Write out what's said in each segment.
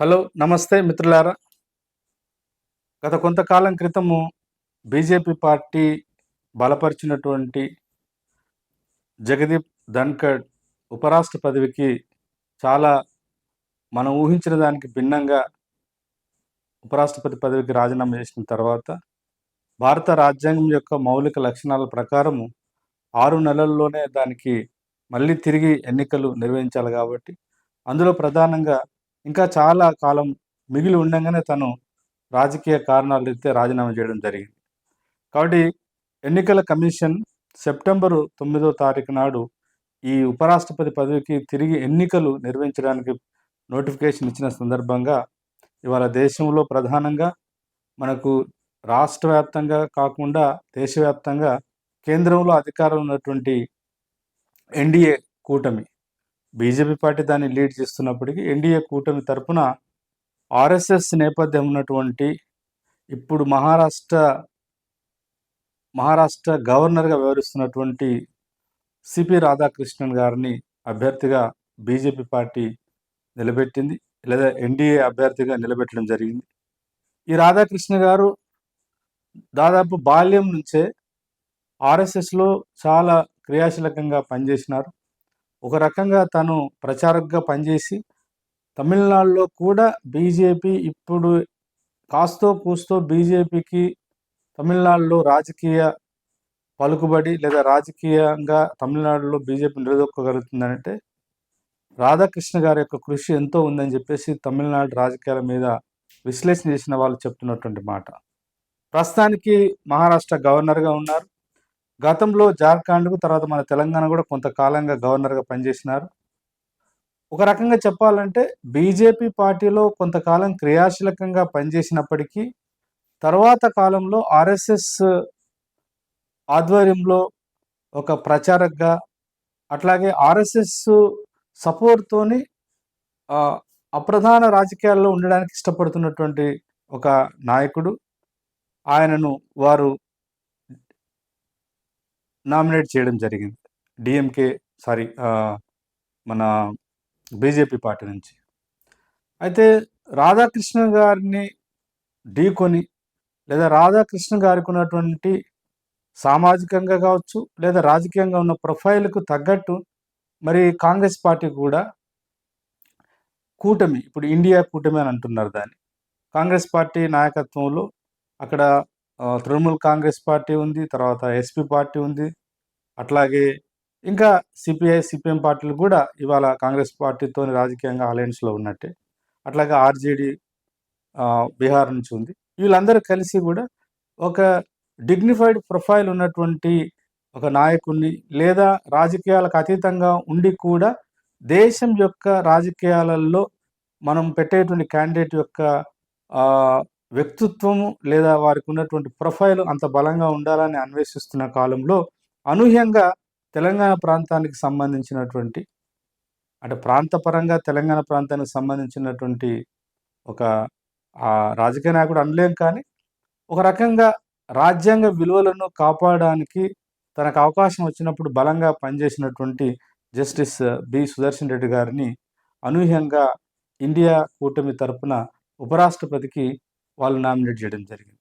Hello నమస్తే మిత్రులారా. గత కొంతకాలం క్రితము బీజేపీ పార్టీ బలపరిచినటువంటి జగదీప్ ధన్కడ్ ఉపరాష్ట్ర పదవికి చాలా మనం ఊహించిన దానికి భిన్నంగా ఉపరాష్ట్రపతి పదవికి రాజీనామా చేసిన తర్వాత భారత రాజ్యాంగం యొక్క మౌలిక లక్షణాల ప్రకారము ఆరు నెలల్లోనే దానికి మళ్ళీ తిరిగి ఎన్నికలు నిర్వహించాలి కాబట్టి అందులో ప్రధానంగా ఇంకా చాలా కాలం మిగిలి ఉండగానే తను రాజకీయ కారణాలు రీత్యా రాజీనామా చేయడం జరిగింది. కాబట్టి ఎన్నికల కమిషన్ సెప్టెంబరు తొమ్మిదో తారీఖు నాడు ఈ ఉపరాష్ట్రపతి పదవికి తిరిగి ఎన్నికలు నిర్వహించడానికి నోటిఫికేషన్ ఇచ్చిన సందర్భంగా ఇవాళ దేశంలో ప్రధానంగా మనకు రాష్ట్ర వ్యాప్తంగా కాకుండా దేశవ్యాప్తంగా కేంద్రంలో అధికారం ఉన్నటువంటి ఎన్డీఏ కూటమి బీజేపీ పార్టీ దాన్ని లీడ్ చేస్తున్నప్పటికీ ఎన్డీఏ కూటమి తరపున ఆర్ఎస్ఎస్ నేపథ్యం ఉన్నటువంటి ఇప్పుడు మహారాష్ట్ర మహారాష్ట్ర గవర్నర్గా వ్యవహరిస్తున్నటువంటి సిపి రాధాకృష్ణన్ గారిని అభ్యర్థిగా బీజేపీ పార్టీ నిలబెట్టింది లేదా ఎన్డీఏ అభ్యర్థిగా నిలబెట్టడం జరిగింది. ఈ రాధాకృష్ణ గారు దాదాపు బాల్యం నుంచే ఆర్ఎస్ఎస్లో చాలా క్రియాశీలకంగా పనిచేసినారు. ఒక రకంగా తను ప్రచారకగా పనిచేసి తమిళనాడులో కూడా బీజేపీ ఇప్పుడు కాస్తో కూస్తో బీజేపీకి తమిళనాడులో రాజకీయ పలుకుబడి లేదా రాజకీయంగా తమిళనాడులో బీజేపీ నిలదొక్కగలుగుతుందంటే రాధాకృష్ణ గారి యొక్క కృషి ఎంతో ఉందని చెప్పేసి తమిళనాడు రాజకీయాల మీద విశ్లేషణ చేసిన వాళ్ళు చెప్తున్నటువంటి మాట. ప్రస్తుతానికి మహారాష్ట్ర గవర్నర్గా ఉన్నారు. గతంలో జార్ఖండ్కు తర్వాత మన తెలంగాణ కూడా కొంతకాలంగా గవర్నర్గా పనిచేసినారు. ఒక రకంగా చెప్పాలంటే బీజేపీ పార్టీలో కొంతకాలం క్రియాశీలకంగా పనిచేసినప్పటికీ తర్వాత కాలంలో ఆర్ఎస్ఎస్ ఆధ్వర్యంలో ఒక ప్రచారకగా అట్లాగే ఆర్ఎస్ఎస్ సపోర్ట్తోని అప్రధాన రాజకీయాల్లో ఉండడానికి ఇష్టపడుతున్నటువంటి ఒక నాయకుడు. ఆయనను వారు నామినేట్ చేయడం జరిగింది. డిఎంకే సారీ మన బీజేపీ పార్టీ నుంచి. అయితే రాధాకృష్ణ గారిని ఢీకొని లేదా రాధాకృష్ణ గారికి ఉన్నటువంటి సామాజికంగా కావచ్చు లేదా రాజకీయంగా ఉన్న ప్రొఫైల్కు తగ్గట్టు మరి కాంగ్రెస్ పార్టీ కూడా కూటమి ఇప్పుడు ఇండియా కూటమి అని అంటున్నారు దాన్ని. కాంగ్రెస్ పార్టీ నాయకత్వంలో అక్కడ తృణమూల్ కాంగ్రెస్ పార్టీ ఉంది తర్వాత ఎస్పీ పార్టీ ఉంది. అట్లాగే ఇంకా సిపిఐ సిపిఎం పార్టీలు కూడా ఇవాళ కాంగ్రెస్ పార్టీతో రాజకీయంగా అలయన్స్లో ఉన్నట్టే. అట్లాగే ఆర్జేడీ బీహార్ నుంచి ఉంది. వీళ్ళందరూ కలిసి కూడా ఒక డిగ్నిఫైడ్ ప్రొఫైల్ ఉన్నటువంటి ఒక నాయకుడిని లేదా రాజకీయాలకు అతీతంగా ఉండి కూడా దేశం యొక్క రాజకీయాలలో మనం పెట్టేటువంటి క్యాండిడేట్ యొక్క వ్యక్తిత్వము లేదా వారికి ఉన్నటువంటి ప్రొఫైల్ అంత బలంగా ఉండాలని అన్వేషిస్తున్న కాలంలో అనూహ్యంగా తెలంగాణ ప్రాంతానికి సంబంధించినటువంటి అంటే ప్రాంతపరంగా తెలంగాణ ప్రాంతానికి సంబంధించినటువంటి ఒక రాజకీయ నాయకుడు అనలేం కానీ ఒక రకంగా రాజ్యాంగ విలువలను కాపాడడానికి తనకు అవకాశం వచ్చినప్పుడు బలంగా పనిచేసినటువంటి జస్టిస్ బి సుదర్శన్ రెడ్డి గారిని అనూహ్యంగా ఇండియా కూటమి తరపున ఉపరాష్ట్రపతికి వాళ్ళు నామినేట్ చేయడం జరిగింది.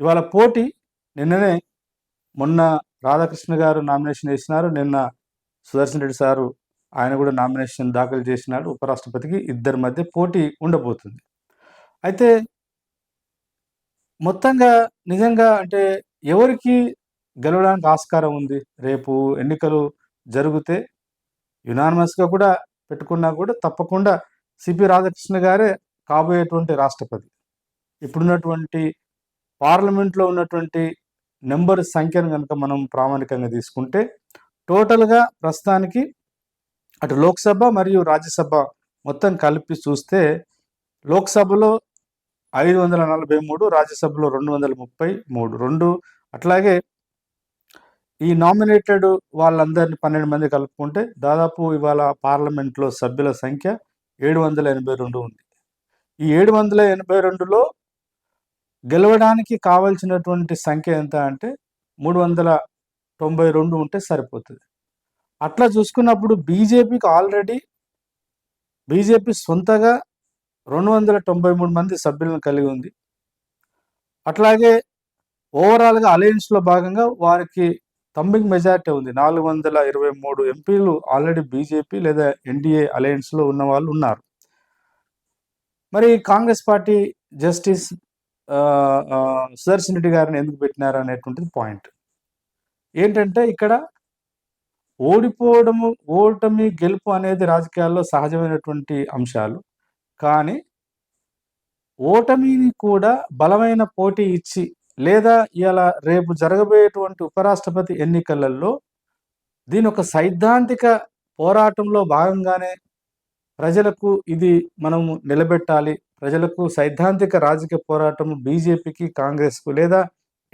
ఇవాళ పోటీ నిన్ననే మొన్న రాధాకృష్ణ గారు నామినేషన్ వేసినారు. నిన్న సుదర్శన్ రెడ్డి సారు ఆయన కూడా నామినేషన్ దాఖలు చేసినాడు ఉపరాష్ట్రపతికి ఇద్దరి మధ్య పోటీ ఉండబోతుంది. అయితే మొత్తంగా నిజంగా అంటే ఎవరికి గెలవడానికి ఆస్కారం ఉంది? రేపు ఎన్నికలు జరిగితే యునానిమస్గా కూడా పెట్టుకున్నా కూడా తప్పకుండా సిపి రాధాకృష్ణ గారే కాబోయేటువంటి రాష్ట్రపతి. ఇప్పుడున్నటువంటి పార్లమెంట్లో ఉన్నటువంటి నెంబర్ సంఖ్యను కనుక మనం ప్రామాణికంగా తీసుకుంటే టోటల్గా ప్రస్తుతానికి అటు లోక్సభ మరియు రాజ్యసభ మొత్తం కలిపి చూస్తే లోక్సభలో ఐదు వందల నలభై మూడు రాజ్యసభలో రెండు వందల ముప్పై మూడు రెండు అట్లాగే ఈ నామినేటెడ్ వాళ్ళందరినీ పన్నెండు మంది కలుపుకుంటే దాదాపు ఇవాళ పార్లమెంట్లో సభ్యుల సంఖ్య ఏడు వందల ఎనభై రెండు ఉంది. ఈ ఏడు వందల ఎనభై రెండులో గెలవడానికి కావలసినటువంటి సంఖ్య ఎంత అంటే మూడు వందల తొంభై రెండు ఉంటే సరిపోతుంది. అట్లా చూసుకున్నప్పుడు బీజేపీకి ఆల్రెడీ బీజేపీ సొంతగా రెండు వందల తొంభై మూడు మంది సభ్యులను కలిగి ఉంది. అట్లాగే ఓవరాల్గా అలయన్స్లో భాగంగా వారికి తంబింగ్ మెజార్టీ ఉంది. నాలుగు వందల ఇరవై మూడు ఎంపీలు ఆల్రెడీ బీజేపీ లేదా ఎన్డీఏ అలయన్స్లో ఉన్న వాళ్ళు ఉన్నారు. మరి Congress party justice Sudarshan Reddy గారిని ఎందుకు పెట్టినారు అనేటువంటిది పాయింట్ ఏంటంటే ఇక్కడ ఓడిపోవడము ఓటమి గెలుపు అనేది రాజకీయాల్లో సహజమైనటువంటి అంశాలు. కానీ ఓటమిని కూడా బలమైన పోటీ ఇచ్చి లేదా ఇలా రేపు జరగబోయేటువంటి ఉపరాష్ట్రపతి ఎన్నికలలో దీని ఒక సైద్ధాంతిక పోరాటంలో భాగంగానే ప్రజలకు ఇది మనము నిలబెట్టాలి ప్రజలకు సైద్ధాంతిక రాజకీయ పోరాటం బీజేపీకి కాంగ్రెస్కు లేదా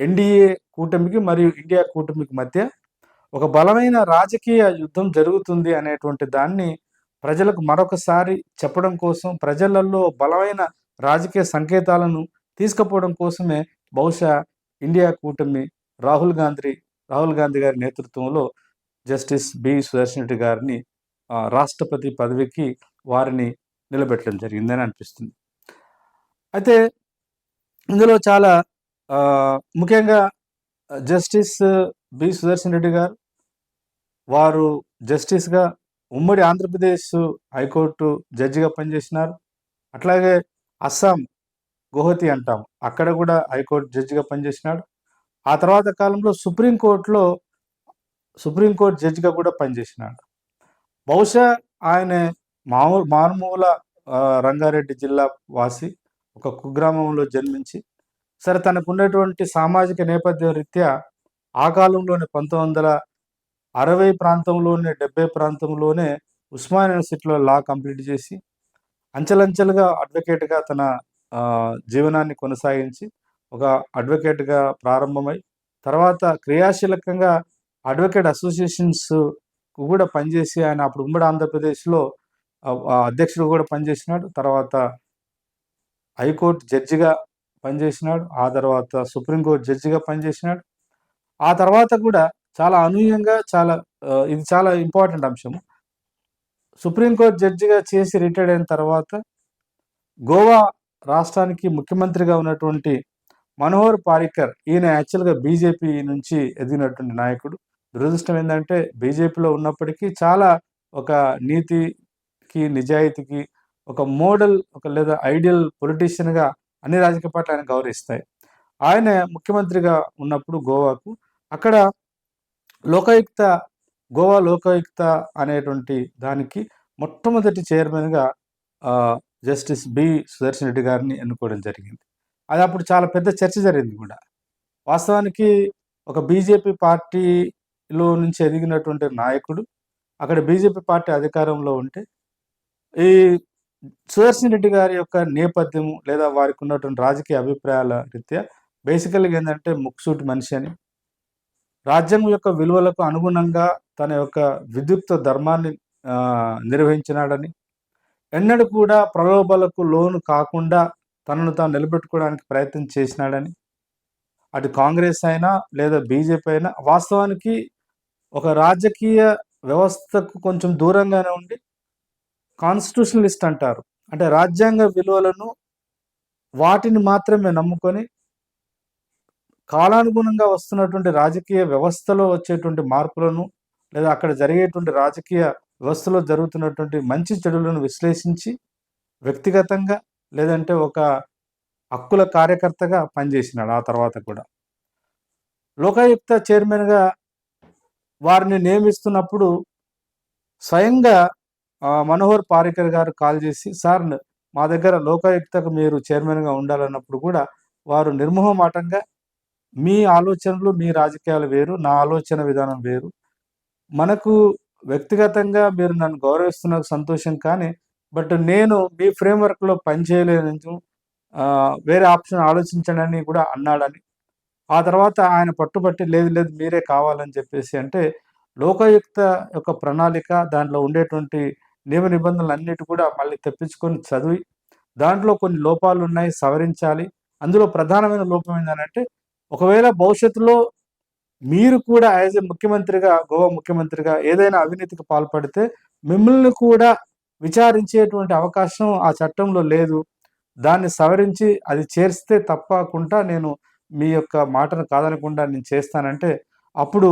ఎన్డీఏ కూటమికి మరియు ఇండియా కూటమికి మధ్య ఒక బలమైన రాజకీయ యుద్ధం జరుగుతుంది అనేటువంటి దాన్ని ప్రజలకు మరొకసారి చెప్పడం కోసం ప్రజలలో బలమైన రాజకీయ సంకేతాలను తీసుకుపోవడం కోసమే బహుశా ఇండియా కూటమి రాహుల్ గాంధీ రాహుల్ గాంధీ గారి నేతృత్వంలో జస్టిస్ బి సుదర్శన్ రెడ్డి గారిని రాష్ట్రపతి పదవికి వారిని నిలబెట్టడం జరిగిందని అనిపిస్తుంది. అయితే ఇందులో చాలా ముఖ్యంగా జస్టిస్ బి. సుదర్శన్ రెడ్డి గారు వారు జస్టిస్గా ఉమ్మడి ఆంధ్రప్రదేశ్ హైకోర్టు జడ్జిగా పనిచేసినారు. అట్లాగే అస్సాం గుహతి అంటాం అక్కడ కూడా హైకోర్టు జడ్జిగా పనిచేసినాడు. ఆ తర్వాత కాలంలో సుప్రీంకోర్టులో సుప్రీంకోర్టు జడ్జిగా కూడా పనిచేసినాడు. బహుశా ఆయన మామూలు మారుమూల రంగారెడ్డి జిల్లా వాసి ఒక కుగ్రామంలో జన్మించి సరే తనకు ఉన్నటువంటి సామాజిక నేపథ్య రీత్యా ఆ కాలంలోనే పంతొమ్మిది వందల అరవై ప్రాంతంలోనే డెబ్బై ప్రాంతంలోనే ఉస్మాన్ యూనివర్సిటీలో లా కంప్లీట్ చేసి అంచెలంచెలుగా అడ్వకేట్గా తన జీవనాన్ని కొనసాగించి ఒక అడ్వకేట్గా ప్రారంభమై తర్వాత క్రియాశీలకంగా అడ్వకేట్ అసోసియేషన్స్ కూడా పనిచేసి ఆయన అప్పుడు ఉమ్మడి ఆంధ్రప్రదేశ్లో అధ్యక్షుడు కూడా పనిచేసినాడు. తర్వాత హైకోర్టు జడ్జిగా పనిచేసినాడు ఆ తర్వాత సుప్రీంకోర్టు జడ్జిగా పనిచేసినాడు. ఆ తర్వాత కూడా చాలా అనూహ్యంగా చాలా ఇది చాలా ఇంపార్టెంట్ అంశం సుప్రీంకోర్టు జడ్జిగా చేసి రిటైర్డ్ అయిన తర్వాత గోవా రాష్ట్రానికి ముఖ్యమంత్రిగా ఉన్నటువంటి మనోహర్ పారికర్ ఈయన యాక్చువల్గా బీజేపీ నుంచి ఎదిగినటువంటి నాయకుడు. దురదృష్టం ఏంటంటే బీజేపీలో ఉన్నప్పటికీ చాలా ఒక నీతికి నిజాయితీకి ఒక మోడల్ ఒక లేదా ఐడియల్ పొలిటీషియన్గా అన్ని రాజకీయ పార్టీలు ఆయన గౌరవిస్తాయి. ఆయన ముఖ్యమంత్రిగా ఉన్నప్పుడు గోవాకు అక్కడ లోకాయుక్త గోవా లోకాయుక్త అనేటువంటి దానికి మొట్టమొదటి చైర్మన్గా జస్టిస్ బి. సుదర్శన్ రెడ్డి గారిని ఎన్నుకోవడం జరిగింది. అది అప్పుడు చాలా పెద్ద చర్చ జరిగింది కూడా. వాస్తవానికి ఒక బీజేపీ పార్టీలో నుంచి ఎదిగినటువంటి నాయకుడు అక్కడ బీజేపీ పార్టీ అధికారంలో ఉంటే ఈ సుదర్శన్ రెడ్డి గారి యొక్క నేపథ్యము లేదా వారికి ఉన్నటువంటి రాజకీయ అభిప్రాయాల రీత్యా బేసికల్గా ఏంటంటే ముక్సూటి మనిషి అని. రాజ్యం యొక్క విలువలకు అనుగుణంగా తన యొక్క విద్యుక్త ధర్మాన్ని నిర్వహించినాడని. ఎన్నడూ కూడా ప్రలోభాలకు లోను కాకుండా తనను తాను నిలబెట్టుకోవడానికి ప్రయత్నం చేసినాడని. అటు కాంగ్రెస్ అయినా లేదా బీజేపీ అయినా వాస్తవానికి ఒక రాజకీయ వ్యవస్థకు కొంచెం దూరంగానే ఉండి కాన్స్టిట్యూషనలిస్ట్ అంటారు. అంటే రాజ్యాంగ విలువలను వాటిని మాత్రమే నమ్ముకొని కాలానుగుణంగా వస్తున్నటువంటి రాజకీయ వ్యవస్థలో వచ్చేటువంటి మార్పులను లేదా అక్కడ జరిగేటువంటి రాజకీయ వ్యవస్థలో జరుగుతున్నటువంటి మంచి చెడులను విశ్లేషించి వ్యక్తిగతంగా లేదంటే ఒక హక్కుల కార్యకర్తగా పనిచేసినాడు ఆ తర్వాత కూడా. లోకాయుక్త చైర్మన్గా వారిని నియమిస్తున్నప్పుడు స్వయంగా మనోహర్ పారికర్ గారు కాల్ చేసి సార్ మా దగ్గర లోకాయుక్తకు మీరు చైర్మన్గా ఉండాలన్నప్పుడు కూడా వారు నిర్మోహమాటంగా మీ ఆలోచనలు మీ రాజకీయాలు వేరు నా ఆలోచన విధానం వేరు. మనకు వ్యక్తిగతంగా మీరు నన్ను గౌరవిస్తున్న సంతోషం కానీ బట్ నేను మీ ఫ్రేమ్వర్క్లో పనిచేయలేను ఆ, వేరే ఆప్షన్ ఆలోచించండి కూడా అన్నాడని. ఆ తర్వాత ఆయన పట్టుబట్టి లేదు లేదు మీరే కావాలని చెప్పేసి అంటే లోకయుక్త యొక్క ప్రణాళిక దాంట్లో ఉండేటువంటి నియమ నిబంధనలు అన్నిటి కూడా మళ్ళీ తెప్పించుకొని చదివి దాంట్లో కొన్ని లోపాలు ఉన్నాయి సవరించాలి. అందులో ప్రధానమైన లోపం ఏంటంటే ఒకవేళ భవిష్యత్తులో మీరు కూడా యాజ్ ఎ ముఖ్యమంత్రిగా గోవా ముఖ్యమంత్రిగా ఏదైనా అవినీతికి పాల్పడితే మిమ్మల్ని కూడా విచారించేటువంటి అవకాశం ఆ చట్టంలో లేదు. దాన్ని సవరించి అది చేస్తే తప్పకుండా నేను మీ యొక్క మాటను కాదనకుండా నేను చేస్తానంటే అప్పుడు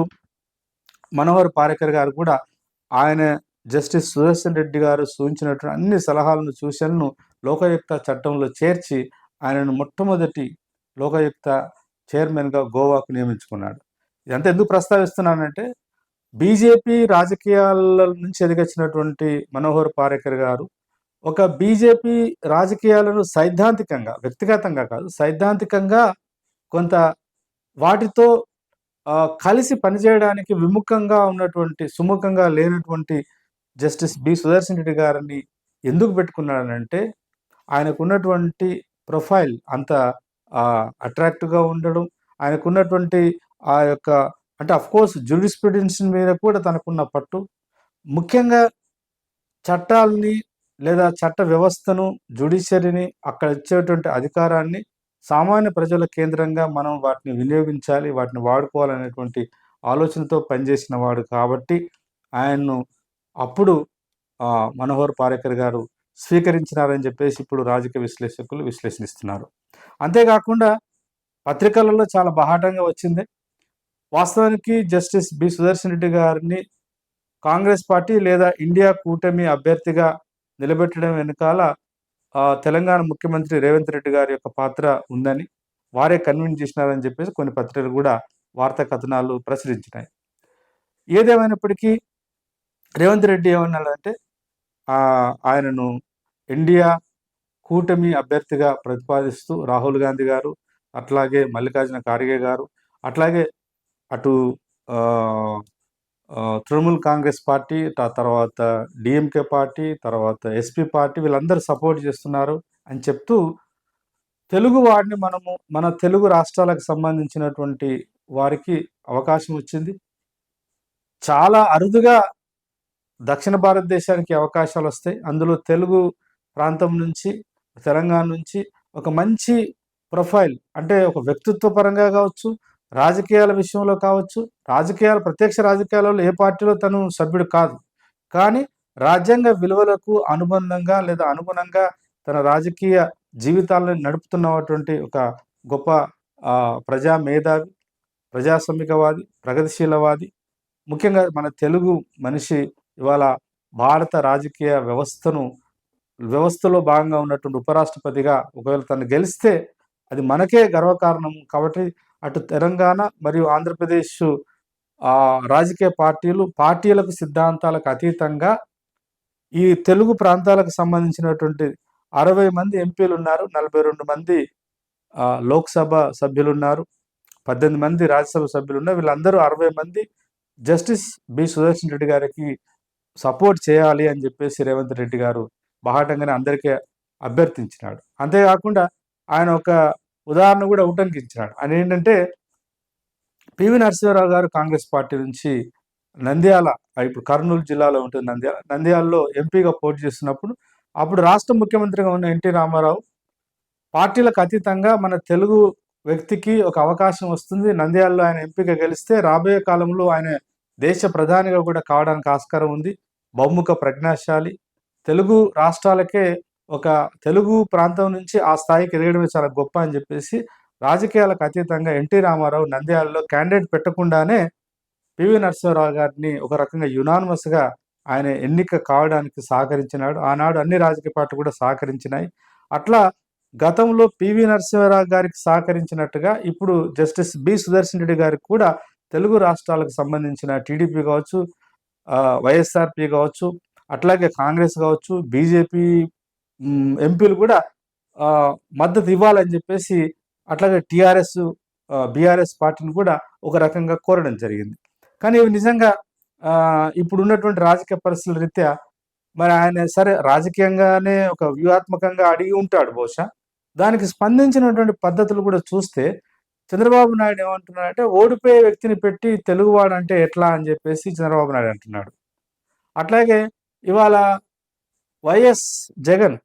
మనోహర్ పారికర్ గారు కూడా ఆయన జస్టిస్ సుదర్శన్ రెడ్డి గారు సూచించినటువంటి అన్ని సలహాలను సూచనలను లోకాయుక్త చట్టంలో చేర్చి ఆయనను మొట్టమొదటి లోకాయుక్త చైర్మన్గా గోవాకు నియమించుకున్నాడు. ఇదంతా ఎందుకు ప్రస్తావిస్తున్నానంటే బీజేపీ రాజకీయాల నుంచి ఎదిగొచ్చినటువంటి మనోహర్ పారేకర్ గారు ఒక బీజేపీ రాజకీయాలను సైద్ధాంతికంగా వ్యక్తిగతంగా కాదు సైద్ధాంతికంగా కొంత వాటితో కలిసి పనిచేయడానికి విముఖంగా ఉన్నటువంటి సుముఖంగా లేనటువంటి జస్టిస్ బి సుదర్శన్ రెడ్డి గారిని ఎందుకు పెట్టుకున్నాడనంటే ఆయనకు ఉన్నటువంటి ప్రొఫైల్ అంత అట్రాక్టివ్గా ఉండడం ఆయనకున్నటువంటి ఆ యొక్క అంటే కోర్స్ జుడిస్ప్రుడెన్స్ మీద కూడా తనకున్న పట్టు. ముఖ్యంగా చట్టాలని లేదా చట్ట వ్యవస్థను జ్యుడిషియరీని అక్కడ ఇచ్చేటువంటి అధికారాన్ని సామాన్య ప్రజల కేంద్రంగా మనం వాటిని వినియోగించాలి వాటిని వాడుకోవాలనేటువంటి ఆలోచనతో పనిచేసిన వాడు కాబట్టి ఆయన్ను అప్పుడు మనోహర్ పారేకర్ గారు స్వీకరించినారని చెప్పేసి ఇప్పుడు రాజకీయ విశ్లేషకులు విశ్లేషిస్తున్నారు అంతేకాకుండా పత్రికలలో చాలా బహాటంగా వచ్చింది. వాస్తవానికి జస్టిస్ బి సుదర్శన్ రెడ్డి గారిని కాంగ్రెస్ పార్టీ లేదా ఇండియా కూటమి అభ్యర్థిగా నిలబెట్టడం వెనుకాల తెలంగాణ ముఖ్యమంత్రి రేవంత్ రెడ్డి గారి యొక్క పాత్ర ఉందని వారే కన్విన్స్ చేసినారని చెప్పేసి కొన్ని పత్రికలు కూడా వార్తా కథనాలు ప్రచురించినాయి. ఏదేమైనప్పటికీ రేవంత్ రెడ్డి ఏమన్నాడంటే ఆయనను ఇండియా కూటమి అభ్యర్థిగా ప్రతిపాదిస్తూ రాహుల్ గాంధీ గారు అట్లాగే మల్లికార్జున ఖార్గే గారు అట్లాగే అటు తృణమూల్ కాంగ్రెస్ పార్టీ తర్వాత డిఎంకే పార్టీ తర్వాత ఎస్పీ పార్టీ వీళ్ళందరూ సపోర్ట్ చేస్తున్నారు అని చెప్తూ తెలుగు వాడిని మనము మన తెలుగు రాష్ట్రాలకు సంబంధించినటువంటి వారికి అవకాశం వచ్చింది. చాలా అరుదుగా దక్షిణ భారతదేశానికి అవకాశాలు వస్తాయి. అందులో తెలుగు ప్రాంతం నుంచి తెలంగాణ నుంచి ఒక మంచి ప్రొఫైల్ అంటే ఒక వ్యక్తిత్వ పరంగా కావచ్చు రాజకీయాల విషయంలో కావచ్చు రాజకీయాలు ప్రత్యక్ష రాజకీయాలలో ఏ పార్టీలో తను సభ్యుడు కాదు. కానీ రాజ్యాంగ విలువలకు అనుబంధంగా లేదా అనుగుణంగా తన రాజకీయ జీవితాలను నడుపుతున్నటువంటి ఒక గొప్ప ప్రజా మేధావి ప్రజాస్వామికవాది ప్రగతిశీలవాది ముఖ్యంగా మన తెలుగు మనిషి ఇవాళ భారత రాజకీయ వ్యవస్థను వ్యవస్థలో భాగంగా ఉన్నటువంటి ఉపరాష్ట్రపతిగా ఒకవేళ తను గెలిస్తే అది మనకే గర్వకారణం కాబట్టి అటు తెలంగాణ మరియు ఆంధ్రప్రదేశ్ రాజకీయ పార్టీలు పార్టీలకు సిద్ధాంతాలకు అతీతంగా ఈ తెలుగు ప్రాంతాలకు సంబంధించినటువంటి అరవై మంది ఎంపీలు ఉన్నారు నలభై రెండు మంది లోక్సభ సభ్యులు ఉన్నారు పద్దెనిమిది మంది రాజ్యసభ సభ్యులు ఉన్నారు వీళ్ళందరూ అరవై మంది జస్టిస్ బి సుదర్శన్ రెడ్డి గారికి సపోర్ట్ చేయాలి అని చెప్పేసి రేవంత్ రెడ్డి గారు బాహాటంగానే అందరికీ అభ్యర్థించినాడు. అంతేకాకుండా ఆయన ఒక ఉదాహరణ కూడా ఉటంకించినాడు. ఆయన ఏంటంటే పివి నరసింహారావు గారు కాంగ్రెస్ పార్టీ నుంచి నంద్యాల ఇప్పుడు కర్నూలు జిల్లాలో ఉంటుంది నంద్యాల నంద్యాలలో ఎంపీగా పోటీ చేస్తున్నప్పుడు అప్పుడు రాష్ట్ర ముఖ్యమంత్రిగా ఉన్న ఎన్టీ రామారావు పార్టీలకు అతీతంగా మన తెలుగు వ్యక్తికి ఒక అవకాశం వస్తుంది. నంద్యాలలో ఆయన ఎంపీగా గెలిస్తే రాబోయే కాలంలో ఆయన దేశ ప్రధానిగా కూడా కావడానికి ఆస్కారం ఉంది. బహుముఖ ప్రజ్ఞాశాలి. తెలుగు రాష్ట్రాలకే ఒక తెలుగు ప్రాంతం నుంచి ఆ స్థాయికి ఎదగడమే చాలా గొప్ప అని చెప్పేసి రాజకీయాలకు అతీతంగా ఎన్టీ రామారావు నంద్యాలలో క్యాండిడేట్ పెట్టకుండానే పివి నరసింహారావు గారిని ఒక రకంగా యునానిమస్గా ఆయన ఎన్నిక కావడానికి సహకరించినాడు. ఆనాడు అన్ని రాజకీయ పార్టీలు కూడా సహకరించినాయి. అట్లా గతంలో పివి నరసింహారావు గారికి సహకరించినట్టుగా ఇప్పుడు జస్టిస్ బి. సుదర్శన్ రెడ్డి గారికి కూడా తెలుగు రాష్ట్రాలకు సంబంధించిన టీడీపీ కావచ్చు వైఎస్ఆర్పి కావచ్చు అట్లాగే కాంగ్రెస్ కావచ్చు బీజేపీ ఎంపీలు కూడా మద్దతు ఇవ్వాలని చెప్పేసి అట్లాగే టీఆర్ఎస్ బీఆర్ఎస్ పార్టీని కూడా ఒక రకంగా కోరడం జరిగింది. కానీ ఇవి నిజంగా ఇప్పుడు ఉన్నటువంటి రాజకీయ పరిస్థితుల రీత్యా మరి ఆయన సరే రాజకీయంగానే ఒక వ్యూహాత్మకంగా అడిగి ఉంటాడు బహుశా. దానికి స్పందించినటువంటి పద్ధతులు కూడా చూస్తే చంద్రబాబు నాయుడు ఏమంటున్నాడంటే ఓడిపోయే వ్యక్తిని పెట్టి తెలుగువాడు అంటే ఎట్లా అని చెప్పేసి చంద్రబాబు నాయుడు అంటున్నాడు. అట్లాగే ఇవాళ వైఎస్ జగన్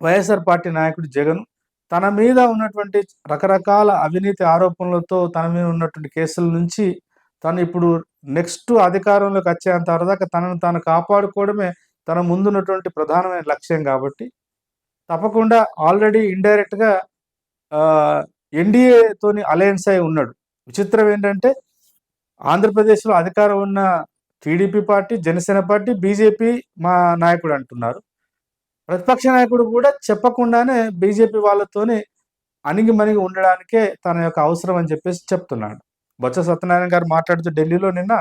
వైఎస్ఆర్ పార్టీ నాయకుడు జగన్ తన మీద ఉన్నటువంటి రకరకాల అవినీతి ఆరోపణలతో తన మీద ఉన్నటువంటి కేసుల నుంచి తను ఇప్పుడు నెక్స్ట్ అధికారంలోకి వచ్చేంత వరదాకా తనను తాను కాపాడుకోవడమే తన ముందున్నటువంటి ప్రధానమైన లక్ష్యం కాబట్టి తప్పకుండా ఆల్రెడీ ఇండైరెక్ట్గా ఎన్డీఏతోని అలయన్స్ అయి ఉన్నాడు. విచిత్రం ఏంటంటే ఆంధ్రప్రదేశ్లో అధికారం ఉన్న TDP party Janasena party BJP మా నాయకుడు అంటున్నారు. ప్రతిపక్ష నాయకుడు కూడా చెప్పకుండానే బీజేపీ వాళ్ళతోని అణిగి మణిగి ఉండడానికే తన యొక్క అవసరం అని చెప్పేసి చెప్తున్నాడు. బొత్స సత్యనారాయణ గారు మాట్లాడుతూ ఢిల్లీలో నిన్న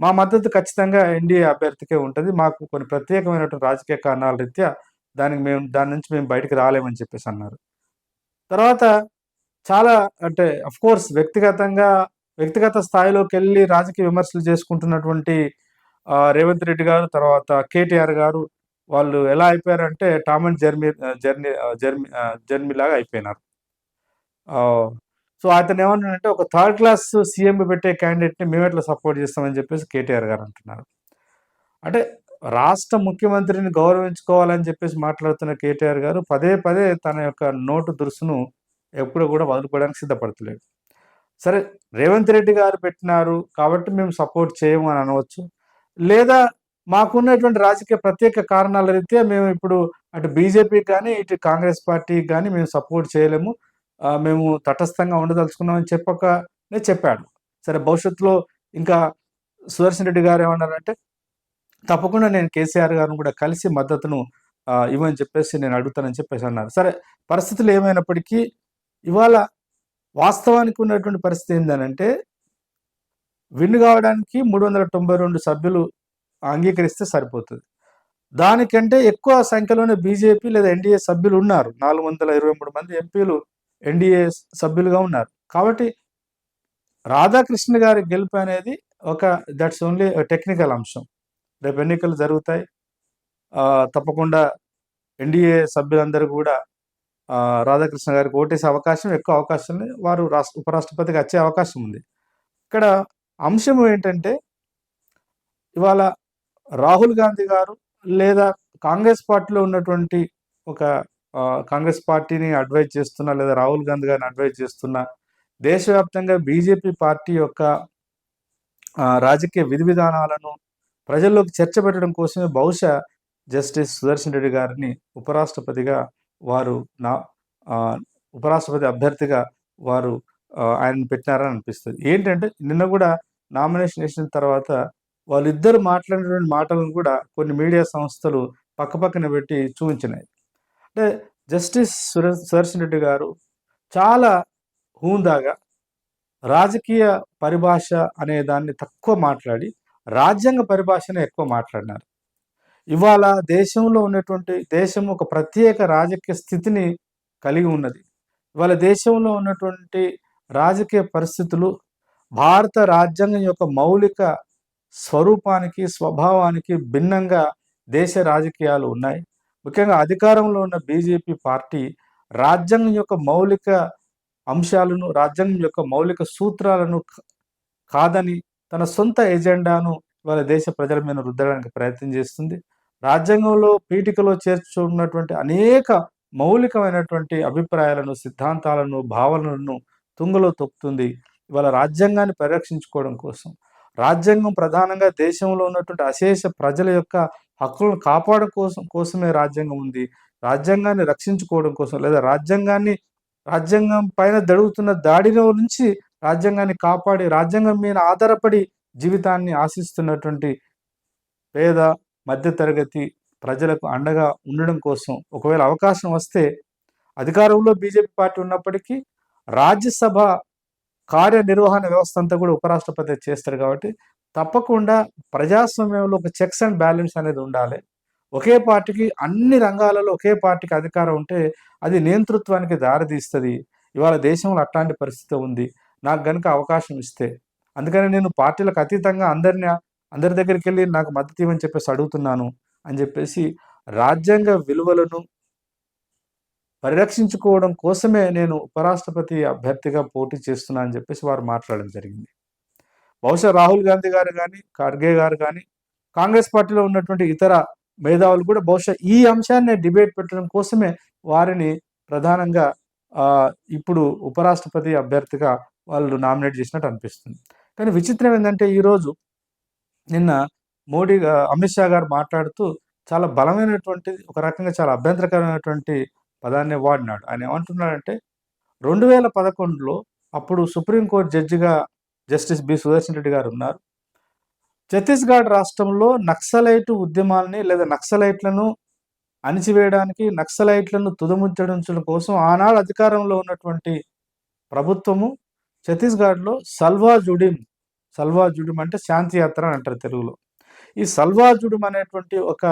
మా మద్దతు ఖచ్చితంగా ఎన్డీఏ అభ్యర్థికే ఉంటుంది. మాకు కొన్ని ప్రత్యేకమైనటువంటి రాజకీయ కారణాల రీత్యా దానికి మేము దాని నుంచి మేము బయటికి రాలేమని చెప్పేసి అన్నారు. తర్వాత చాలా అంటే అఫ్ కోర్స్ వ్యక్తిగతంగా వ్యక్తిగత స్థాయిలోకి వెళ్ళి రాజకీయ విమర్శలు చేసుకుంటున్నటువంటి రేవంత్ రెడ్డి గారు తర్వాత కేటీఆర్ గారు వాళ్ళు ఎలా అయిపోయారంటే Tom and Jerry journey Jerry Jerry లాగా అయిపోయినారు. సో అతను ఏమన్నాడంటే ఒక థర్డ్ క్లాస్ సీఎం పెట్టే క్యాండిడేట్ని మేము ఎట్లా సపోర్ట్ చేస్తామని చెప్పేసి కేటీఆర్ గారు అంటున్నారు. అంటే రాష్ట్ర ముఖ్యమంత్రిని గౌరవించుకోవాలని చెప్పేసి మాట్లాడుతున్న కేటీఆర్ గారు పదే పదే తన యొక్క నోటు దురుసును ఎప్పుడు కూడా వదులుకోవడానికి సిద్ధపడతలేదు. సరే రేవంత్ రెడ్డి గారు పెట్టినారు కాబట్టి మేము సపోర్ట్ చేయము అని అనవచ్చు. లేదా మాకున్నటువంటి రాజకీయ ప్రత్యేక కారణాల రీత్యా మేము ఇప్పుడు అటు బీజేపీకి కానీ ఇటు కాంగ్రెస్ పార్టీకి కానీ మేము సపోర్ట్ చేయలేము. మేము తటస్థంగా ఉండదలుచుకున్నామని చెప్పకనే చెప్పాడు. సరే భవిష్యత్తులో ఇంకా సుదర్శన్ రెడ్డి గారు ఏమన్నారంటే తప్పకుండా నేను కేసీఆర్ గారిని కూడా కలిసి మద్దతును ఇవ్వని చెప్పేసి నేను అడుగుతానని చెప్పేసి అన్నారు. సరే పరిస్థితులు ఏమైనప్పటికీ ఇవాళ వాస్తవానికి ఉన్నటువంటి పరిస్థితి ఏంటంటే విన్ కావడానికి మూడు వందల తొంభై రెండు సభ్యులు అంగీకరిస్తే సరిపోతుంది. దానికంటే ఎక్కువ సంఖ్యలోనే బీజేపీ లేదా ఎన్డీఏ సభ్యులు ఉన్నారు. నాలుగు వందల ఇరవై మూడు మంది ఎంపీలు ఎన్డీఏ సభ్యులుగా ఉన్నారు. కాబట్టి రాధాకృష్ణ గారి గెలుపు అనేది ఒక దట్స్ ఓన్లీ టెక్నికల్ అంశం. రేపు ఎన్నికలు జరుగుతాయి. తప్పకుండా ఎన్డీఏ సభ్యులందరూ కూడా రాధాకృష్ణ గారికి ఓటేసే అవకాశం ఎక్కువ అవకాశం వారు రాష్ట్ర ఉపరాష్ట్రపతికి వచ్చే అవకాశం ఉంది. ఇక్కడ అంశం ఏంటంటే ఇవాళ రాహుల్ గాంధీ గారు లేదా కాంగ్రెస్ పార్టీలో ఉన్నటువంటి ఒక కాంగ్రెస్ పార్టీని అడ్వైజ్ చేస్తున్నా లేదా రాహుల్ గాంధీ గారిని అడ్వైజ్ చేస్తున్నా దేశవ్యాప్తంగా బీజేపీ పార్టీ యొక్క రాజకీయ విధి విధానాలను ప్రజల్లోకి చర్చ పెట్టడం కోసమే బహుశా జస్టిస్ సుదర్శన్ రెడ్డి గారిని ఉపరాష్ట్రపతిగా వారు నా ఉపరాష్ట్రపతి అభ్యర్థిగా వారు ఆయన పెట్టినారని అనిపిస్తుంది. ఏంటంటే నిన్న కూడా నామినేషన్ వేసిన తర్వాత వాళ్ళిద్దరు మాట్లాడినటువంటి మాటలను కూడా కొన్ని మీడియా సంస్థలు పక్కపక్కన పెట్టి చూపించినాయి. అంటే జస్టిస్ సుదర్శన్ రెడ్డి గారు చాలా హూందాగా రాజకీయ పరిభాష అనే దాన్ని తక్కువ మాట్లాడి రాజ్యాంగ పరిభాషనే ఎక్కువ మాట్లాడినారు. ఇవాళ దేశంలో ఉన్నటువంటి దేశం ఒక ప్రత్యేక రాజకీయ స్థితిని కలిగి ఉన్నది. ఇవాళ దేశంలో ఉన్నటువంటి రాజకీయ పరిస్థితులు భారత రాజ్యాంగం యొక్క మౌలిక స్వరూపానికి స్వభావానికి భిన్నంగా దేశ రాజకీయాలు ఉన్నాయి. ముఖ్యంగా అధికారంలో ఉన్న బీజేపీ పార్టీ రాజ్యాంగం యొక్క మౌలిక అంశాలను రాజ్యాంగం యొక్క మౌలిక సూత్రాలను కాదని తన సొంత ఎజెండాను ఇవాళ దేశ ప్రజల మీద రుద్దడానికి ప్రయత్నం చేస్తుంది. రాజ్యాంగంలో పీఠికలో చేర్చున్నటువంటి అనేక మౌలికమైనటువంటి అభిప్రాయాలను సిద్ధాంతాలను భావనలను తుంగలో తొక్కుతుంది. ఇవాళ రాజ్యాంగాన్ని పరిరక్షించుకోవడం కోసం. రాజ్యాంగం ప్రధానంగా దేశంలో ఉన్నటువంటి అశేష ప్రజల యొక్క హక్కులను కాపాడడం కోసం కోసమే రాజ్యాంగం ఉంది. రాజ్యాంగాన్ని రక్షించుకోవడం కోసం లేదా రాజ్యాంగాన్ని రాజ్యాంగం పైన జరుగుతున్న దాడిలో నుంచి రాజ్యాంగాన్ని కాపాడి రాజ్యాంగం మీద ఆధారపడి జీవితాన్ని ఆశిస్తున్నటువంటి పేద మధ్యతరగతి ప్రజలకు అండగా ఉండడం కోసం ఒకవేళ అవకాశం వస్తే అధికారంలో బీజేపీ పార్టీ ఉన్నప్పటికీ రాజ్యసభ కార్యనిర్వహణ వ్యవస్థ అంతా కూడా ఉపరాష్ట్రపతి చేస్తారు కాబట్టి తప్పకుండా ప్రజాస్వామ్యంలో ఒక చెక్స్ అండ్ బ్యాలెన్స్ అనేది ఉండాలి. ఒకే పార్టీకి అన్ని రంగాలలో ఒకే పార్టీకి అధికారం ఉంటే అది నియంతృత్వానికి దారితీస్తుంది. ఇవాళ దేశంలో అట్లాంటి పరిస్థితి ఉంది. నాకు గనుక అవకాశం ఇస్తే. అందుకని నేను పార్టీలకు అతీతంగా అందరిని అందరి దగ్గరికి వెళ్ళి నాకు మద్దతు ఇవ్వని చెప్పేసి అడుగుతున్నాను అని చెప్పేసి రాజ్యాంగ విలువలను పరిరక్షించుకోవడం కోసమే నేను ఉపరాష్ట్రపతి అభ్యర్థిగా పోటీ చేస్తున్నా అని చెప్పేసి వారు మాట్లాడడం జరిగింది. బహుశా రాహుల్ గాంధీ గారు కానీ ఖర్గే గారు కానీ కాంగ్రెస్ పార్టీలో ఉన్నటువంటి ఇతర మేధావులు కూడా బహుశా ఈ అంశాన్ని డిబేట్ పెట్టడం కోసమే వారిని ప్రధానంగా ఇప్పుడు ఉపరాష్ట్రపతి అభ్యర్థిగా వాళ్ళు నామినేట్ చేసినట్టు అనిపిస్తుంది. కానీ విచిత్రం ఏంటంటే ఈరోజు నిన్న మోడీ అమిత్ షా గారు మాట్లాడుతూ చాలా బలమైనటువంటి ఒక రకంగా చాలా అభ్యంతరకరమైనటువంటి పదాన్ని వాడినాడు. ఆయన ఏమంటున్నాడంటే రెండు వేల పదకొండులో అప్పుడు సుప్రీంకోర్టు జడ్జిగా జస్టిస్ బి. సుదర్శన్ రెడ్డి గారు ఉన్నారు. ఛత్తీస్గఢ్ రాష్ట్రంలో నక్సలైట్ ఉద్యమాల్ని లేదా నక్సలైట్లను అణిచివేయడానికి నక్సలైట్లను తుదముచ్చడించడం కోసం ఆనాడు అధికారంలో ఉన్నటువంటి ప్రభుత్వము ఛత్తీస్గఢ్లో సల్వా జుడిమ్ సల్వాజుడుం అంటే శాంతి యాత్ర అని అంటారు తెలుగులో. ఈ సల్వాజుడుం అనేటువంటి ఒక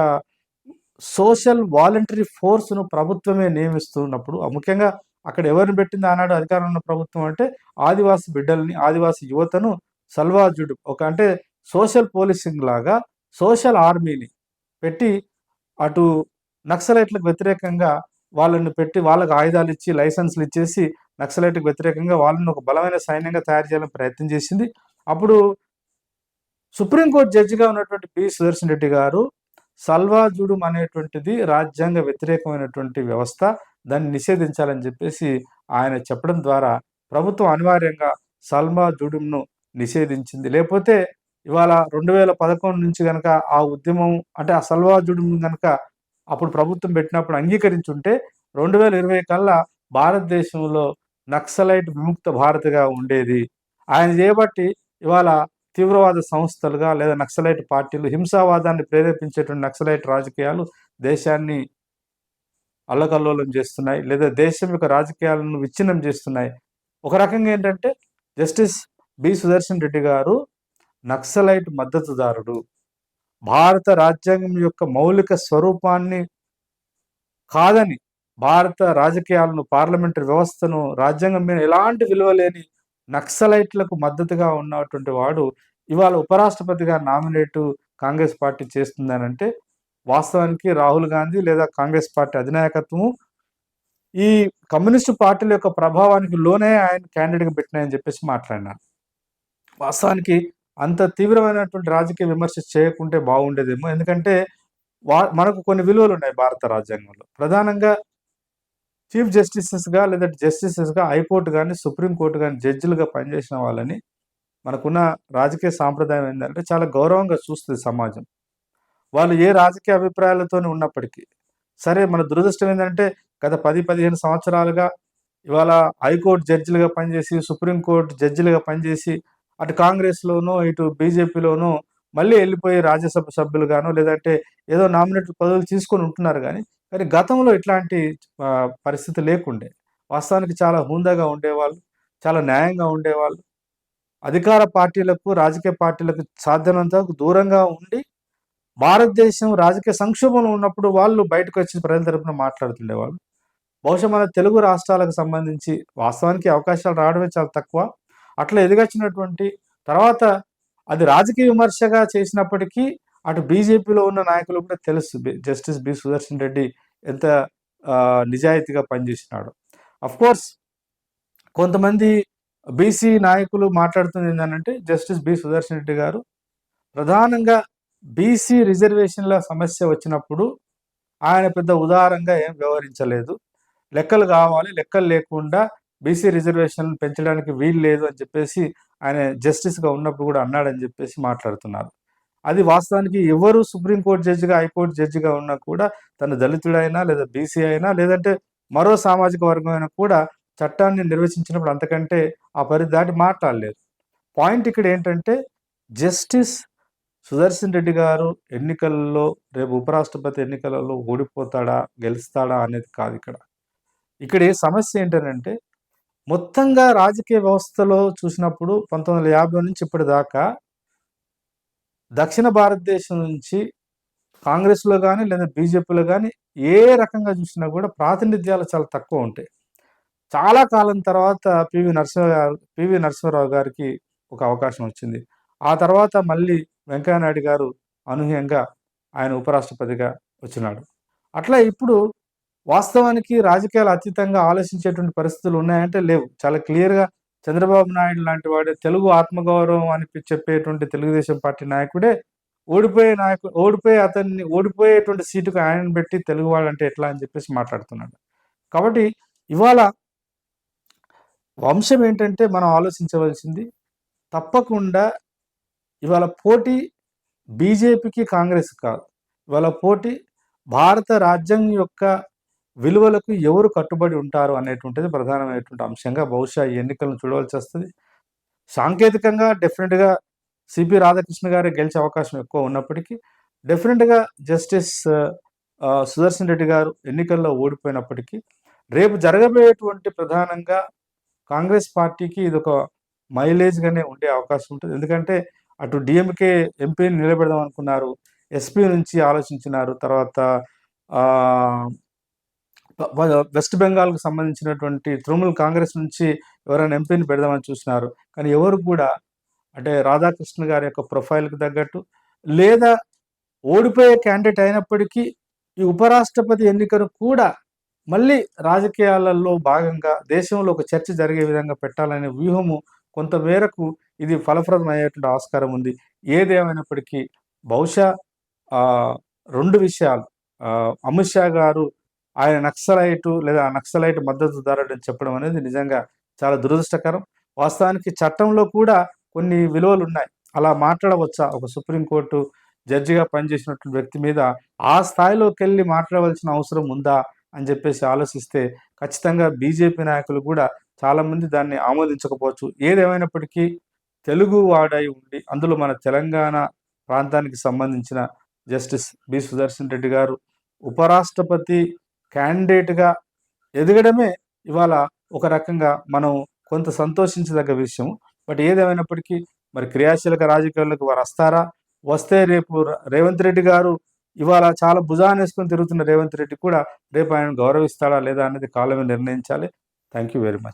సోషల్ వాలంటరీ ఫోర్స్ను ప్రభుత్వమే నియమిస్తున్నప్పుడు ముఖ్యంగా అక్కడ ఎవరిని పెట్టింది ఆనాడు అధికారంలో ఉన్న ప్రభుత్వం అంటే ఆదివాసి బిడ్డల్ని ఆదివాసి యువతను సల్వాజుడు ఒక అంటే సోషల్ పోలీసింగ్ లాగా సోషల్ ఆర్మీని పెట్టి అటు నక్సలైట్లకు వ్యతిరేకంగా వాళ్ళని పెట్టి వాళ్ళకి ఆయుధాలు ఇచ్చి లైసెన్స్లు ఇచ్చేసి నక్సలైట్కి వ్యతిరేకంగా వాళ్ళని ఒక బలమైన సైన్యంగా తయారు చేయాలని ప్రయత్నం చేసింది. అప్పుడు సుప్రీంకోర్టు జడ్జిగా ఉన్నటువంటి బి సుదర్శన్ రెడ్డి గారు సల్వాజుడు అనేటువంటిది రాజ్యాంగ వ్యతిరేకమైనటువంటి వ్యవస్థ దాన్ని నిషేధించాలని చెప్పేసి ఆయన చెప్పడం ద్వారా ప్రభుత్వం అనివార్యంగా సల్వా జుడుంను నిషేధించింది. లేకపోతే ఇవాళ రెండు వేల పదకొండు నుంచి కనుక ఆ ఉద్యమం అంటే ఆ సల్వా జుడుం కనుక అప్పుడు ప్రభుత్వం పెట్టినప్పుడు అంగీకరించుంటే రెండు వేల ఇరవై కల్లా భారతదేశంలో నక్సలైట్ విముక్త భారత్గా ఉండేది. ఆయన చేయబట్టి ఇవాళ తీవ్రవాద సంస్థలుగా లేదా నక్సలైట్ పార్టీలు హింసావాదాన్ని ప్రేరేపించేటువంటి నక్సలైట్ రాజకీయాలు దేశాన్ని అల్లకల్లోలం చేస్తున్నాయి లేదా దేశం యొక్క రాజకీయాలను విచ్ఛిన్నం చేస్తున్నాయి. ఒక రకంగా ఏంటంటే జస్టిస్ బి సుదర్శన్ రెడ్డి గారు నక్సలైట్ మద్దతుదారుడు. భారత రాజ్యాంగం యొక్క మౌలిక స్వరూపాన్ని కాదని భారత రాజకీయాలను పార్లమెంటరీ వ్యవస్థను రాజ్యాంగం మీద ఎలాంటి విలువ లేని నక్సలైట్లకు మద్దతుగా ఉన్నటువంటి వాడు ఇవాళ ఉపరాష్ట్రపతిగా నామినేటు కాంగ్రెస్ పార్టీ చేస్తుందనంటే వాస్తవానికి రాహుల్ గాంధీ లేదా కాంగ్రెస్ పార్టీ అధినాయకత్వము ఈ కమ్యూనిస్టు పార్టీల యొక్క ప్రభావానికి లోనే ఆయన క్యాండిడేట్గా పెట్టినాయని చెప్పేసి మాట్లాడినారు. వాస్తవానికి అంత తీవ్రమైనటువంటి రాజకీయ విమర్శ చేయకుంటే బాగుండేదేమో. ఎందుకంటే వా మనకు కొన్ని విలువలు ఉన్నాయి భారత రాజ్యాంగంలో. ప్రధానంగా చీఫ్ జస్టిసెస్గా లేదంటే జస్టిసెస్గా హైకోర్టు కానీ సుప్రీంకోర్టు కానీ జడ్జిలుగా పనిచేసిన వాళ్ళని మనకున్న రాజకీయ సాంప్రదాయం ఏంటంటే చాలా గౌరవంగా చూస్తుంది సమాజం. వాళ్ళు ఏ రాజకీయ అభిప్రాయాలతోనే ఉన్నప్పటికీ సరే మన దురదృష్టం ఏంటంటే గత పది పదిహేను సంవత్సరాలుగా ఇవాళ హైకోర్టు జడ్జిలుగా పనిచేసి సుప్రీంకోర్టు జడ్జిలుగా పనిచేసి అటు కాంగ్రెస్లోనూ ఇటు బీజేపీలోనూ మళ్ళీ వెళ్ళిపోయి రాజ్యసభ సభ్యులుగాను లేదంటే ఏదో నామినేట్ పదవులు తీసుకొని ఉంటున్నారు కానీ కానీ గతంలో ఇట్లాంటి పరిస్థితి లేకుండే. వాస్తవానికి చాలా హుందాగా ఉండేవాళ్ళు చాలా న్యాయంగా ఉండేవాళ్ళు. అధికార పార్టీలకు రాజకీయ పార్టీలకు సాధ్యమైనంత దూరంగా ఉండి భారతదేశం రాజకీయ సంక్షోభంలో ఉన్నప్పుడు వాళ్ళు బయటకు వచ్చి ప్రజల తరపున మాట్లాడుతుండేవాళ్ళు. బహుశా మన తెలుగు రాష్ట్రాలకు సంబంధించి వాస్తవానికి అవకాశాలు రావడమే చాలా తక్కువ. అట్లా ఎదిగొచ్చినటువంటి తర్వాత అది రాజకీయ విమర్శగా చేసినప్పటికీ అటు బీజేపీలో ఉన్న నాయకులు కూడా తెలుసు. జస్టిస్ బి సుదర్శన్ రెడ్డి ఎంత నిజాయితీగా పనిచేసినాడు. కోర్స్ కొంతమంది బీసీ నాయకులు మాట్లాడుతుంది ఏంటంటే జస్టిస్ బి సుదర్శన్ రెడ్డి గారు ప్రధానంగా బీసీ రిజర్వేషన్ల సమస్య వచ్చినప్పుడు ఆయన పెద్ద ఉదారంగా ఏం వ్యవహరించలేదు. లెక్కలు కావాలి లెక్కలు లేకుండా బీసీ రిజర్వేషన్ పెంచడానికి వీలు లేదు అని చెప్పేసి ఆయన జస్టిస్గా ఉన్నప్పుడు కూడా అన్నాడని చెప్పేసి మాట్లాడుతున్నారు. అది వాస్తవానికి ఎవరు సుప్రీంకోర్టు జడ్జిగా హైకోర్టు జడ్జిగా ఉన్నా కూడా తన దళితుడైనా లేదా బీసీ అయినా లేదంటే మరో సామాజిక వర్గం అయినా కూడా చట్టాన్ని నిర్వచించినప్పుడు అంతకంటే ఆ పరిధి దాటి మాట్లాడలేదు. పాయింట్ ఇక్కడ ఏంటంటే జస్టిస్ సుదర్శన్ రెడ్డి గారు ఎన్నికల్లో రేపు ఉపరాష్ట్రపతి ఎన్నికలలో ఓడిపోతాడా గెలుస్తాడా అనేది కాదు ఇక్కడ. ఇక్కడ ఏ సమస్య ఏంటంటే మొత్తంగా రాజకీయ వ్యవస్థలో చూసినప్పుడు పంతొమ్మిది వందల యాభై నుంచి ఇప్పటిదాకా దక్షిణ భారతదేశం నుంచి కాంగ్రెస్లో కానీ లేదా బీజేపీలో కానీ ఏ రకంగా చూసినా కూడా ప్రాతినిధ్యాలు చాలా తక్కువ ఉంటాయి. చాలా కాలం తర్వాత పివి నరసింహ గారు పివి నరసింహరావు గారికి ఒక అవకాశం వచ్చింది. ఆ తర్వాత మళ్ళీ వెంకయ్యనాయుడు గారు అనూహ్యంగా ఆయన ఉపరాష్ట్రపతిగా వచ్చినాడు. అట్లా ఇప్పుడు వాస్తవానికి రాజకీయాలు అతీతంగా ఆలోచించేటువంటి పరిస్థితులు ఉన్నాయంటే లేవు. చాలా క్లియర్గా చంద్రబాబు నాయుడు లాంటి వాడే తెలుగు ఆత్మగౌరవం అని చెప్పేటువంటి తెలుగుదేశం పార్టీ నాయకుడే ఓడిపోయే నాయకుడు ఓడిపోయి అతన్ని ఓడిపోయేటువంటి సీటుకు ఆయన పెట్టి తెలుగు అంటే ఎట్లా అని చెప్పేసి మాట్లాడుతున్నాడు. కాబట్టి ఇవాళ వంశం ఏంటంటే మనం ఆలోచించవలసింది తప్పకుండా ఇవాళ పోటీ బీజేపీకి కాంగ్రెస్ కాదు. ఇవాళ పోటీ భారత రాజ్యాంగం యొక్క విలువలకు ఎవరు కట్టుబడి ఉంటారు అనేటువంటిది ప్రధానమైనటువంటి అంశంగా బహుశా ఈ ఎన్నికలను చూడవలసి వస్తుంది. సాంకేతికంగా డెఫినెట్గా సిపి రాధాకృష్ణ గారే గెలిచే అవకాశం ఎక్కువ ఉన్నప్పటికీ డెఫినెట్గా జస్టిస్ సుదర్శన్ రెడ్డి గారు ఎన్నికల్లో ఓడిపోయినప్పటికీ రేపు జరగబోయేటువంటి ప్రధానంగా కాంగ్రెస్ పార్టీకి ఇది ఒక మైలేజ్గానే ఉండే అవకాశం ఉంటుంది. ఎందుకంటే అటు డిఎంకే ఎంపీని నిలబెడదాం అనుకున్నారు ఎస్పీ నుంచి ఆలోచించినారు తర్వాత వెస్ట్ బెంగాల్కు సంబంధించినటువంటి తృణమూల్ కాంగ్రెస్ నుంచి ఎవరైనా ఎంపీని పెడదామని చూసినారు. కానీ ఎవరు కూడా అంటే రాధాకృష్ణ గారి యొక్క ప్రొఫైల్కి తగ్గట్టు లేదా ఓడిపోయే క్యాండిడేట్ అయినప్పటికీ ఈ ఉపరాష్ట్రపతి ఎన్నికను కూడా మళ్ళీ రాజకీయాలలో భాగంగా దేశంలో ఒక చర్చ జరిగే విధంగా పెట్టాలనే వ్యూహము కొంతమేరకు ఇది ఫలప్రదం అయ్యేటువంటి ఆస్కారం ఉంది. ఏదేమైనప్పటికీ బహుశా రెండు విషయాలు. అమిత్ షా గారు ఆయన నక్సలైటు లేదా నక్సలైట్ మద్దతుదారుడు అని చెప్పడం అనేది నిజంగా చాలా దురదృష్టకరం. వాస్తవానికి చట్టంలో కూడా కొన్ని విలువలు ఉన్నాయి. అలా మాట్లాడవచ్చా? ఒక సుప్రీంకోర్టు జడ్జిగా పనిచేసినటువంటి వ్యక్తి మీద ఆ స్థాయిలోకి వెళ్ళి మాట్లాడవలసిన అవసరం ఉందా? అని చెప్పేసి ఆలోచిస్తే ఖచ్చితంగా బీజేపీ నాయకులు కూడా చాలామంది దాన్ని ఆమోదించకపోవచ్చు. ఏదేమైనప్పటికీ తెలుగు వాడై ఉండి అందులో మన తెలంగాణ ప్రాంతానికి సంబంధించిన జస్టిస్ బి సుదర్శన్ రెడ్డి గారు ఉపరాష్ట్రపతి క్యాండిడేట్గా ఎదగడమే ఇవాళ ఒక రకంగా మనం కొంత సంతోషించదగ్గ విషయం. బట్ ఏదేమైనప్పటికీ మరి క్రియాశీలక రాజకీయాలకు వారు వస్తారా? వస్తే రేపు రేవంత్ రెడ్డి గారు ఇవాళ చాలా భుజాన్ని వేసుకొని తిరుగుతున్న రేవంత్ రెడ్డి కూడా రేపు ఆయన గౌరవిస్తాడా లేదా అనేది కాలమే నిర్ణయించాలి. Thank you very much